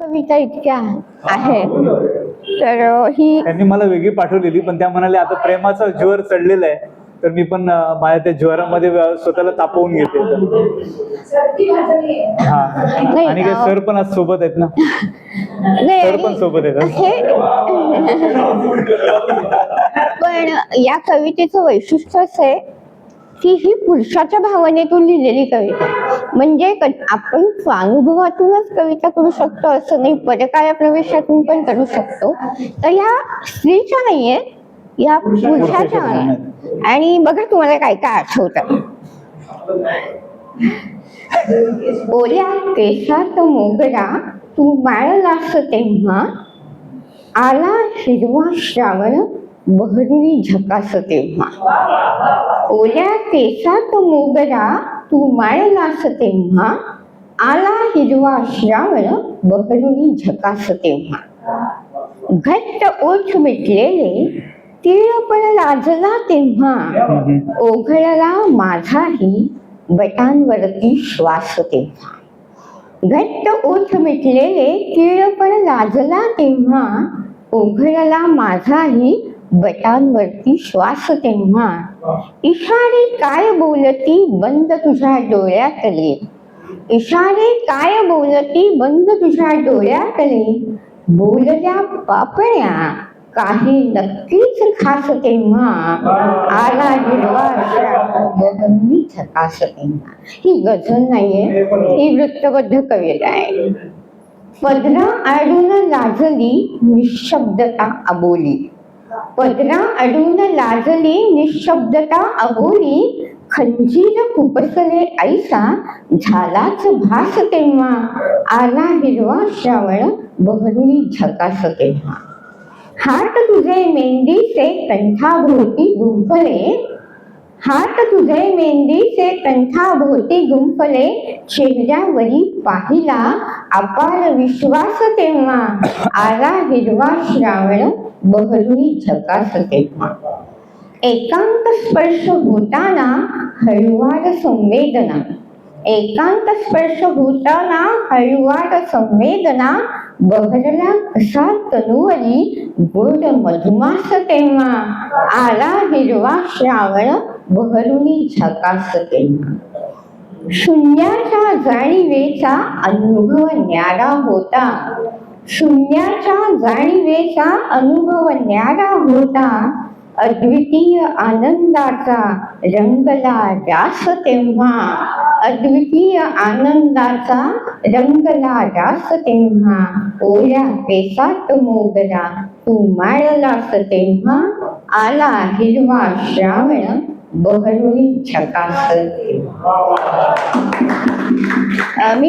कविता इतक्या आहेत तर ही त्यांनी मला वेगळी पाठवलेली पण त्या म्हणाले आता प्रेमाचा ज्वर चढलेला आहे तर मी पण अं, माझ्या त्या ज्वरामध्ये स्वतःला तापवून घेते हा नाही, आणि काय अं, सर पण आज सोबत आहेत ना नाही, सर पण आणि सोबत आहेत हं. हे पण या कवितेचं वैशिष्ट्य असं आहे की ही पुरुषाच्या भावनेतून लिहिलेली कविता आहे. म्हणजे क- आपण स्वानुभवातूनच कविता करू शकतो असं नाही. परकाया प्रवेशातून पण करू शकतो. तर या स्त्रीच्या नाहीये या पुरुषाच्या आणि बघा तुम्हाला काय काय आठवतं. ओल्या केसात मोगरा तू बाळलास तेव्हा. आला हिरवा श्रावण बहरुनी झकास तेव्हा. ओल्या केसात मोगरा तू माळलास तेव्हा आला हिरवा श्रावण बहरुनी झकास तेव्हा घट्ट ओठ मिटलेले तीळ पण लाजला तेव्हा. ओघळला माझाही बटांवरती श्वास तेव्हा घट्ट ओठ मिटलेले तीळ पण लाजला तेव्हा. ओघळला माझाही बटांवरती श्वास तेव्हा इशारे काय बोलती बंद तुझ्या डोळ्यातले? इशारे काय बोलती बंद तुझ्या डोळ्यातले? बोलल्या पापण्या काही नक्कीच खास तेव्हा आला हिरवा बहरली तेव्हा. ही गझल नाहीये ही वृत्तबद्ध कविता आहे. पदरा आडून लाजली निशब्दता अबोली पदरा अडून लाजली निशब्दता अगोली खंजीर खुपसले ऐसा झालाच भास तेव्हा. आला हिरवा श्रावण बहरुनी झकास तेव्हा. हात तुझे मेंदीचे कंठाभोवती गुंफले. हात तुझे मेंदीचे कंठाभोवती गुंफले. चेहऱ्यावरी पाहिला अपार विश्वास तेव्हा. आला हिरवा श्रावण बहरुनी झकास तेव्हा एकांत स्पर्श होताना हळुवार संवेदना. एकांत स्पर्श होताना हळुवार संवेदना बहरला कसा तनुवरी गोड मधुमास तेव्हा. आला हिरवा श्रावण बहरुनी झकास तेव्हा. शून्याच्या जाणीवेचा अनुभव न्यारा होता. शून्याच्या जाणीवेच्या अनुभव न्यारा होता अद्वितीय आनंदाचा रंगला जास तेव्हा. अद्वितीय आनंदाचा रंगला जास तेव्हा. ओल्या पेसात मोगरा तू माळलास तेव्हा. आला हिरवा श्रावण बहरुणी छकास